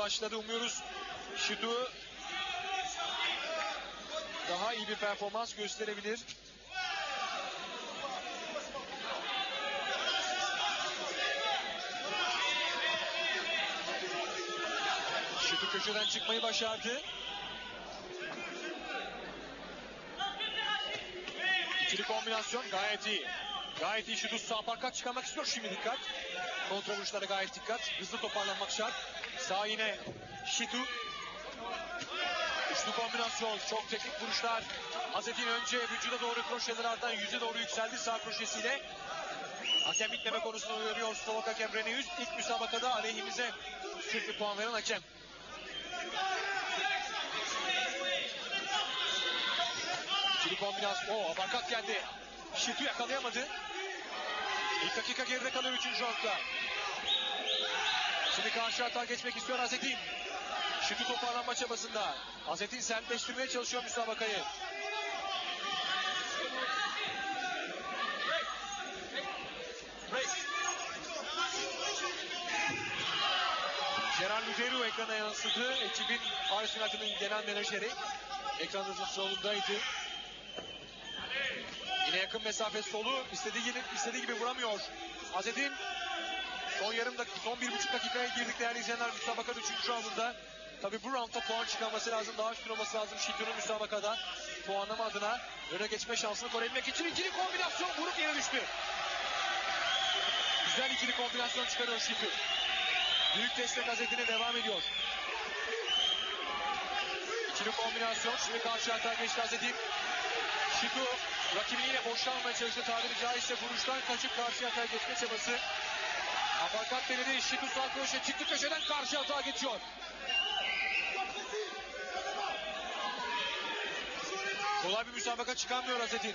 başladı. Umuyoruz Şitu daha iyi bir performans gösterebilir. Şitu köşeden çıkmayı başardı. İkili kombinasyon gayet iyi. Gayet iyi şutu sağ parkat çıkarmak istiyor şimdi dikkat. Kontrol vuruşlara gayet dikkat. Hızlı toparlanmak şart. Sağ yine Şitu. Üçlü kombinasyon. Çok teknik vuruşlar. Hazetin önce vücuda doğru kroşeler ardından yüze doğru yükseldi sağ kroşesiyle. Hakem bitleme konusunu uyarıyor. Slovak hakem Rene Yüz. İlk müsabakada aleyhimize bir puan veren hakem. İkili kombinasyon. Oo, abarkat geldi. Şitu yakalayamadı. İlk dakika geride kalıyor 3. roundda. Şimdi karşı hata geçmek istiyor Azetin. Şitu toparlanma çabasında. Azetin sertleştirmeye çalışıyor müsabakayı. Gerard Luderu ekrana yansıdı. Ekibin United'ın genel menajeri. Ekranınızın solundaydı. Yine yakın mesafe solu istediği gibi, istediği gibi vuramıyor. Azetin son yarım dakika, son bir buçuk dakikaya girdik değerli izleyenler müsabaka 3. roundunda. Tabi bu roundda puan çıkarması lazım. Daha üstün olması lazım Şitun'un müsabakada. Puanlama adına öne geçme şansını koruyabilmek için ikili kombinasyon vurup yere düştü. Güzel ikili kombinasyon çıkarıyor Şitu. Büyük destek Azetin'e devam ediyor. İkili kombinasyon. Şimdi karşı hata geçti Azetin. Şitu rakibini yine boşlanmaya çalıştı tabiri caizse vuruştan kaçıp karşı hata geçme çabası. Afakat. Şitu sağ köşe çıktı köşeden karşı hata geçiyor. Kolay bir müsabaka çıkarmıyor Azetin.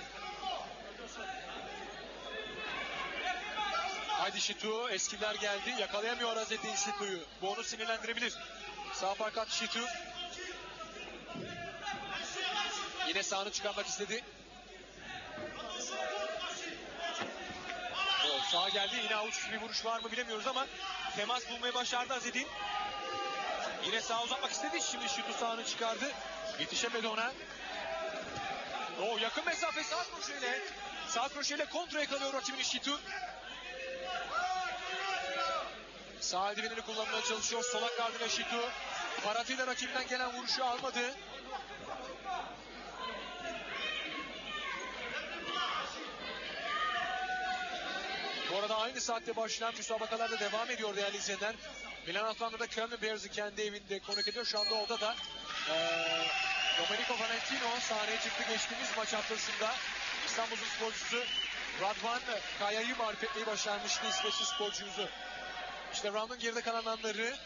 Haydi Şitu eskiler geldi. Yakalayamıyor Azetin Şitu'yu. Bu onu sinirlendirebilir. Sağ parkat Şitu. Yine sağını çıkarmak istedi. Sağa geldi. Yine avuç bir vuruş var mı bilemiyoruz ama temas bulmayı başardı Azedin. Yine sağ uzatmak istedi. Şimdi şutu sağını çıkardı. Yetişemedi ona. O yakın mesafe sağ kroşeyle. Sağ kroşeyle kontra yakalıyor rakibini Şitu. Sağ eldivenini kullanmaya çalışıyor. Solak gardına Şitu. Paratıyla rakibinden gelen vuruşu almadı. Bu arada aynı saatte başlayan müsabakalar da devam ediyor değerli izleyenler. Milan Atlantı'da Köln Bears'ı kendi evinde konuk ediyor. Şu anda orada da eee Domenico Valentino sahneye çıktı geçtiğimiz maç haftasında. İstanbul'un sporcusu Radvan Kaya'yı mağlup etmeyi başarmıştı İsveçli sporcumuzu. İşte round'un geride kalan anları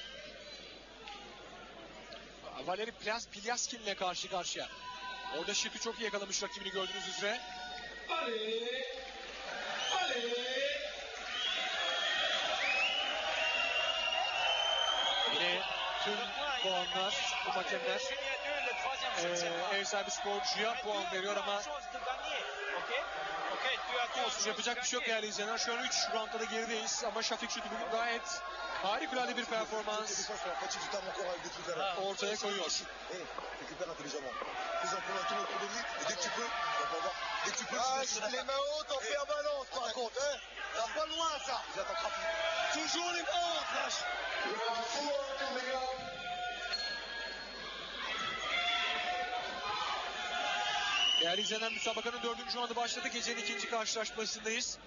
Valeri Plas Pilyaskin ile karşı karşıya. Orada Şipi çok iyi yakalamış rakibini gördüğünüz üzere. Tüm puanlar, bu hakemler eee ev sahibi sporcuya puan veriyor ama olsun yapacak bir şey yok değerli izleyenler. Şu an 3 roundda da gerideyiz ama Şafik Şutu bugün gayet harikulade bir performans ortaya koyuyor. Ah, les mains hautes, on fait un balance par contre. Hein. Ça va pas loin ça. Il attaquera plus. Toujours les mains hautes, lâche. Değerli izleyenler müsabakanın dördüncü roundu başladı. Gecenin ikinci karşılaşmasındayız.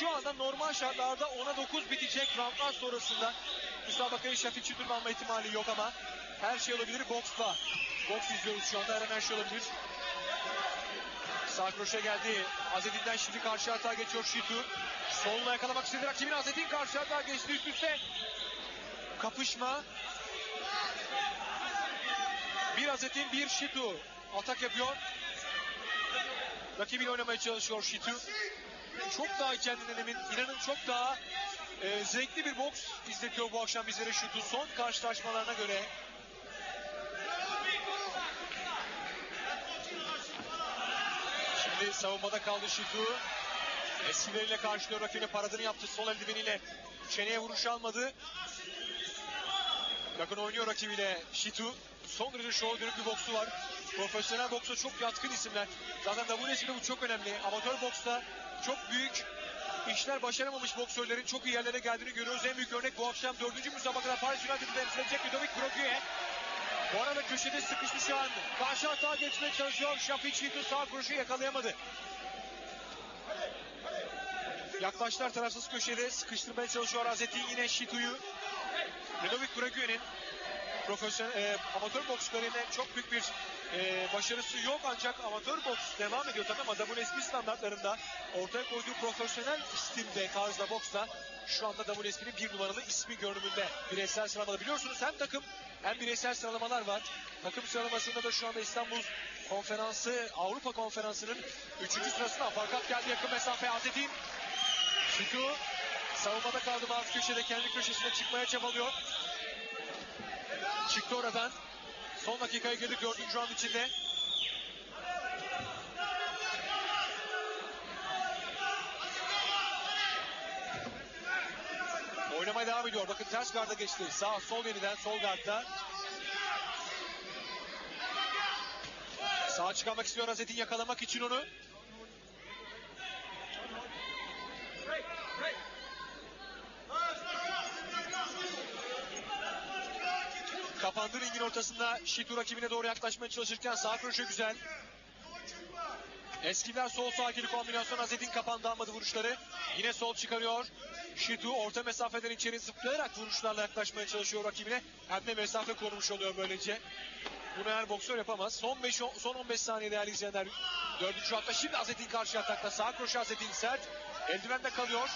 Şu anda normal şartlarda 10'a 9 bitecek roundlar sonrasında müsabakayı Şafik Şütür'ün alma ihtimali yok ama her şey olabilir boksla. Boks izliyoruz şu anda her her şey olabilir. Sağ kroşe geldi. Azedin'den şimdi karşı hata geçiyor Şitu. Soluna yakalamak istedi rakibini Azedin karşı hata geçti üst üste. Kapışma. Bir Azedin bir Şitu. Atak yapıyor. Rakibiyle oynamaya çalışıyor Şitu. Çok daha kendinden emin. İnanın çok daha e, zevkli bir boks izletiyor bu akşam bizlere Şitu. Son karşılaşmalarına göre Şimdi savunmada kaldı Şitu. Eskileriyle karşılıyor rakibine paradını yaptı. Sol eldiveniyle Çeneye vuruş almadı. Yakın oynuyor rakibiyle Shitu. Son derece şov dönük bir boksu var. Profesyonel boksa çok yatkın isimler. Zaten WSB'de bu çok önemli. Amatör boksta çok büyük işler başaramamış boksörlerin çok iyi yerlere geldiğini görüyoruz. En büyük örnek bu akşam dördüncü müsabakada Paris United'ı temsil edecek Ludovic Broguier. Bu arada köşede sıkıştı şu an. Karşı hata geçmeye çalışıyor. Şafik Şitu sağ kuruşu yakalayamadı. Yaklaştılar tarafsız köşede sıkıştırmaya çalışıyor Azetin yine Şitu'yu. Ludovic Broguier'in profesyonel e, amatör boks kariyerine çok büyük bir e, başarısı yok ancak amatör boks devam ediyor tabii ama WSB standartlarında ortaya koyduğu profesyonel stilde tarzda boksla şu anda WSB'nin bir numaralı ismi görünümünde bireysel sıralamada biliyorsunuz hem takım hem bireysel sıralamalar var. Takım sıralamasında da şu anda İstanbul Konferansı Avrupa Konferansı'nın 3. sırasına fakat geldi yakın mesafe Azetin. Şutu savunmada kaldı bazı köşede kendi köşesine çıkmaya çabalıyor. Çıktı oradan. Son dakikaya girdik dördüncü round içinde. Oynamaya devam ediyor. Bakın ters garda geçti. Sağ sol yeniden sol gardda. Sağa çıkarmak istiyor Azet'in yakalamak için onu. Kapandı ringin ortasında Şitu rakibine doğru yaklaşmaya çalışırken sağ kroşe güzel. Eskiler sol sağ ikili kombinasyon Azet'in kapandı almadı vuruşları. Yine sol çıkarıyor. Şitu orta mesafeden içeri zıplayarak vuruşlarla yaklaşmaya çalışıyor rakibine. Hem de mesafe korumuş oluyor böylece. Bunu her boksör yapamaz. Son 5 son 15 saniye değerli izleyenler. Dördüncü hatta şimdi Azet'in karşı atakta. Sağ kroşe Azet'in sert. Eldivende kalıyor.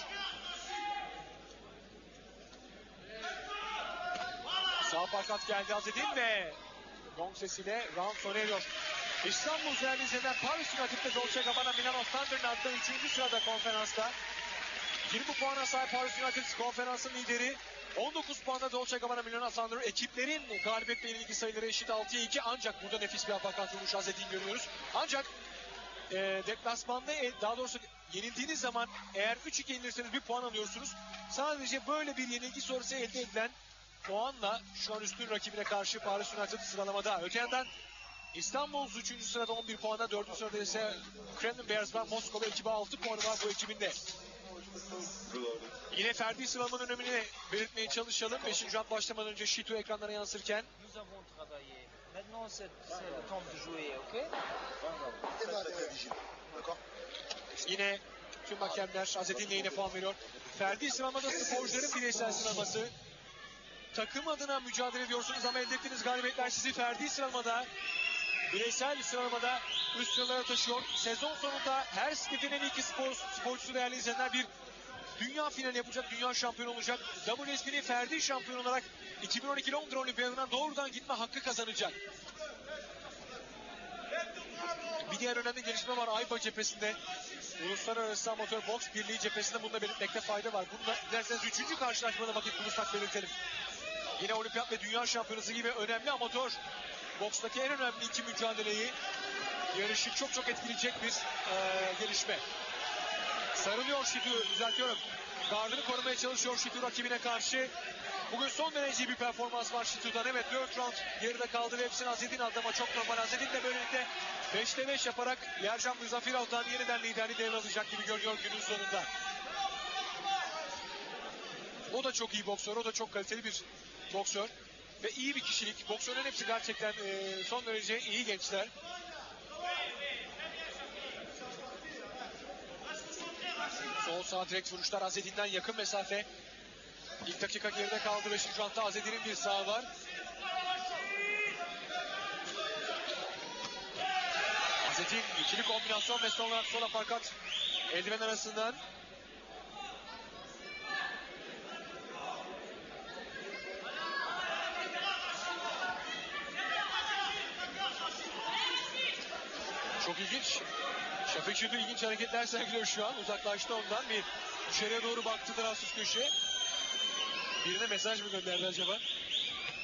Sağ parkat geldi Azed'in ve gong sesiyle round sona eriyor. İstanbul izleyenler Paris United'de Dolce Gabbana Milano Standard'da 3. sırada konferansta. 20 puana sahip Paris United konferansın lideri. 19 puanda Dolce Gabbana Milano Standard ekiplerin galibiyetle ilgili sayıları eşit 6'ya 2 ancak burada nefis bir apakat vuruş Azed'in görüyoruz. Ancak e, deplasmanda e, daha doğrusu yenildiğiniz zaman eğer 3-2 yenilirseniz bir puan alıyorsunuz. Sadece böyle bir yenilgi sonrası elde edilen puanla şu an üstün rakibine karşı Paris United sıralamada. Öte yandan İstanbul 3. sırada 11 puanda, 4. sırada ise Kremlin Bears var. Moskova ekibi 6 puanı var bu ekibinde. Yine Ferdi sıralamanın önemini belirtmeye çalışalım. 5. round başlamadan önce Şito ekranlara yansırken. Maintenant, c'est le temps de jouer, ok yine tüm hakemler Azettin yine puan veriyor. Ferdi sıralamada sporcuların bireysel sıralaması. Takım adına mücadele ediyorsunuz ama elde ettiğiniz galibiyetler sizi Ferdi sıralamada bireysel sıralamada üst sıralara taşıyor. Sezon sonunda her sınıfın iki spor, sporcusu değerli izleyenler bir dünya finali yapacak, dünya şampiyonu olacak. WSB'nin Ferdi şampiyon olarak 2012 Londra Olimpiyatına doğrudan gitme hakkı kazanacak. Bir diğer önemli gelişme var Ayba cephesinde. Uluslararası Amatör Boks Birliği cephesinde bunu da belirtmekte fayda var. Bunu da dilerseniz üçüncü karşılaşmada vakit bulursak belirtelim. Yine olimpiyat ve dünya şampiyonası gibi önemli amatör bokstaki en önemli iki mücadeleyi yarışı çok çok etkileyecek bir eee, gelişme. Sarılıyor Şitu, düzeltiyorum. Gardını korumaya çalışıyor Şitu rakibine karşı. Bugün son derece bir performans var Şitu'dan. Evet 4 round geride kaldı ve hepsini Azedin aldı ama çok normal. Azedin de böylelikle 5'te 5 yaparak Yercan Müzafirov'dan yeniden liderliği devralacak gibi görünüyor günün sonunda. O da çok iyi boksör, o da çok kaliteli bir boksör. Ve iyi bir kişilik. Boksörlerin hepsi gerçekten eee, son derece iyi gençler. Sol sağ direkt vuruşlar Azedin'den yakın mesafe. İlk dakika geride kaldı. 5. roundda Azedin'in bir sağı var. Azedin ikili kombinasyon ve sonra sol aparkat eldiven arasından. Çok ilginç. Şafik Şütü ilginç hareketler sergiliyor şu an. Uzaklaştı ondan bir içeriye doğru baktı tarafsız köşe. Birine mesaj mı gönderdi acaba?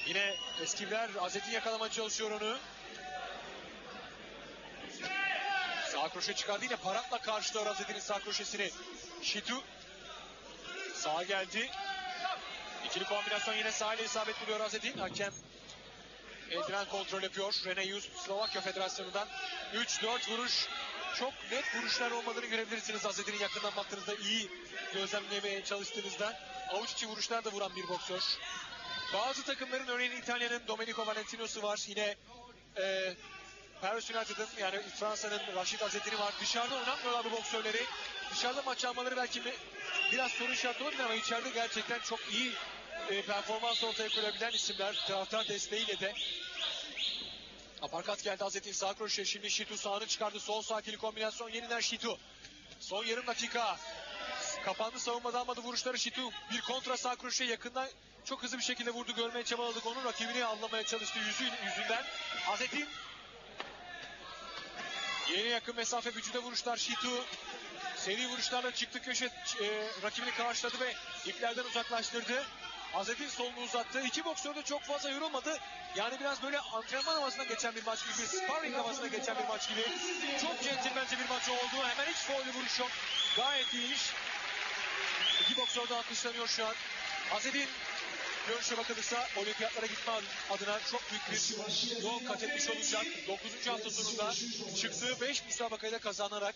Yine eskiler Azet'in yakalamaya çalışıyor onu. Sağ kroşe çıkardı yine parakla karşılıyor Azet'in sağ kroşesini. Şitu. Sağa geldi. İkili kombinasyon yine sahile isabet buluyor Azedin. Hakem eldiven kontrol yapıyor. Rene Yust Slovakya Federasyonu'ndan 3-4 vuruş. Çok net vuruşlar olmadığını görebilirsiniz Azedin'in yakından baktığınızda iyi gözlemlemeye çalıştığınızda. Avuç içi vuruşlar da vuran bir boksör. Bazı takımların örneğin İtalya'nın Domenico Valentino'su var. Yine e, Paris United'ın yani Fransa'nın Rashid Azedin'i var. Dışarıda oynatmıyorlar bu boksörleri. Dışarıda maç almaları belki bir- biraz soru işareti olabilir ama içeride gerçekten çok iyi e, performans ortaya koyabilen isimler. Taraftar desteğiyle de. Aparkat geldi Azedin sağ kroşe. Şimdi Şitu sağını çıkardı. Sol sağ ikili kombinasyon yeniden Şitu. Son yarım dakika. Kapandı savunmada almadı vuruşları Şitu. Bir kontra sağ kroşe yakından çok hızlı bir şekilde vurdu. Görmeye çabaladık onu. Rakibini avlamaya çalıştı yüzü, yüzünden. Azedin Yeni yakın mesafe vücuda vuruşlar Şitu. Seri vuruşlarla çıktı köşe e, rakibini karşıladı ve iplerden uzaklaştırdı. Azedin solunu uzattı. İki boksör de çok fazla yorulmadı. Yani biraz böyle antrenman havasına geçen bir maç gibi, sparring havasına geçen bir maç gibi. Çok centilmence bir maç oldu. Hemen hiç foul vuruş yok. Gayet iyi iş. İki boksör de alkışlanıyor şu an. Azedin görüşe bakılırsa olimpiyatlara gitme adına çok büyük bir yol kat etmiş olacak. 9. hafta sonunda çıktığı 5 müsabakayla kazanarak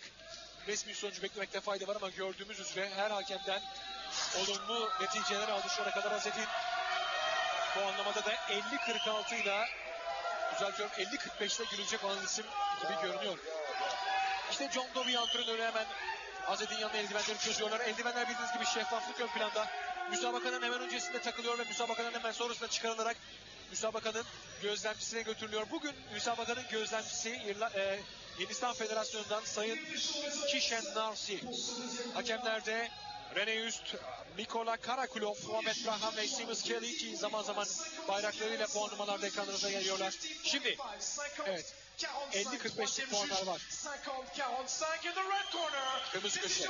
resmi sonucu beklemekte fayda var ama gördüğümüz üzere her hakemden olumlu neticeler aldı şu ana kadar Azedin. Bu anlamada da 50-46 ile düzeltiyorum 50-45'te gülecek olan isim gibi görünüyor. İşte John Doby antrenörü hemen Azed'in yanına eldivenleri çözüyorlar. Eldivenler bildiğiniz gibi şeffaflık ön planda. Müsabakanın hemen öncesinde takılıyor ve müsabakanın hemen sonrasında çıkarılarak müsabakanın gözlemcisine götürülüyor. Bugün müsabakanın gözlemcisi İrla, e, Hindistan Federasyonu'ndan Sayın Kishen Narsi. Hakemlerde Rene Üst, Mikola Karakulov, Muhammed Braham ve Seamus Kelly zaman zaman bayraklarıyla puanlamalarda ekranlarınıza geliyorlar. Şimdi evet 50-45'lik puanlar var. 50-45 in the red corner. Kırmızı köşe.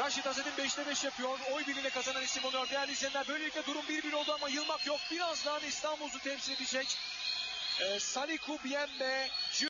Raşit Azed'in 5'te 5 yapıyor. Oy birliğiyle kazanan isim oluyor. Değerli izleyenler böylelikle durum 1-1 oldu ama yılmak yok. Birazdan İstanbul'u temsil edecek. Ee, Saliku Biembe